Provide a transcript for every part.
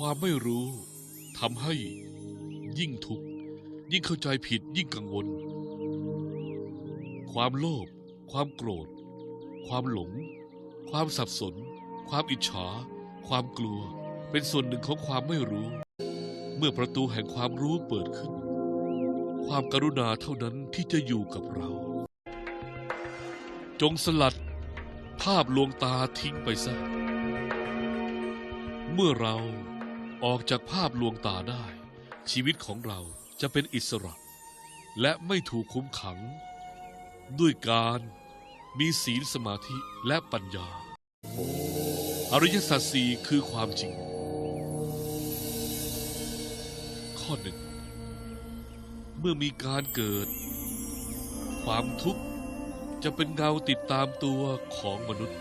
ความไม่รู้ทำให้ยิ่งทุกข์ยิ่งเข้าใจผิดยิ่งกังวล ความโลภความโกรธ ความหลง ความสับสน ความอิจฉา ความกลัว เป็นส่วนหนึ่งของความไม่รู้ เมื่อประตูแห่งความรู้เปิดขึ้น ความกรุณาเท่านั้นที่จะอยู่กับเรา จงสลัด ภาพลวงตาทิ้งไปซะเมื่อเรา ออกจากภาพลวงตาได้ ชีวิตของเราจะเป็นอิสระ และไม่ถูกคุมขัง ด้วยการมีศีลสมาธิและปัญญา อริยสัจสี่คือความจริง ข้อหนึ่ง เมื่อมีการเกิด ความทุกข์จะเป็นเงาติดตามตัวของมนุษย์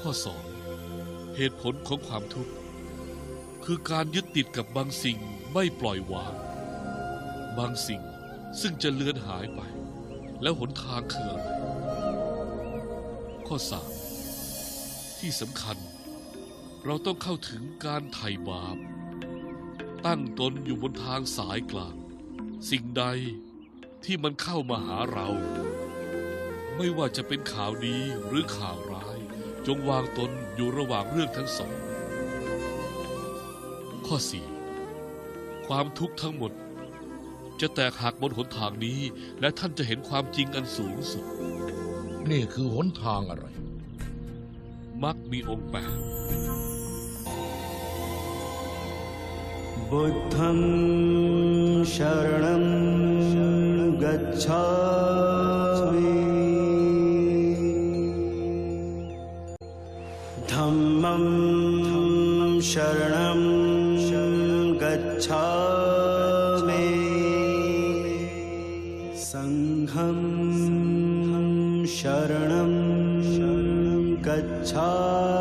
ข้อสองเหตุผลของความทุกข์ คือการยึดติดกับบางสิ่งไม่ปล่อยวาง บางสิ่งซึ่งจะเลือนหายไป แล้วหนทางคืออะไร ข้อสามที่สำคัญ เราต้องเข้าถึงการไถ่บาป ตั้งตนอยู่บนทางสายกลาง สิ่งใดที่มันเข้ามาหาเรา ไม่ว่าจะเป็นข่าวดีหรือข่าวร้าย จงวางตนอยู่ระหว่างเรื่องทั้งสอง ข้อสี่ความทุกข์ทั้งหมด จะแตกหักบนหนทางนี้ และท่านจะเห็นความจริงอันสูงสุด นี่คือหนทางอะไร มักมีองค์แปดบุตธังชรณังกัจฉามิธัมมังชรณัง गच्छामि सङ्घं शरणं गच्छामि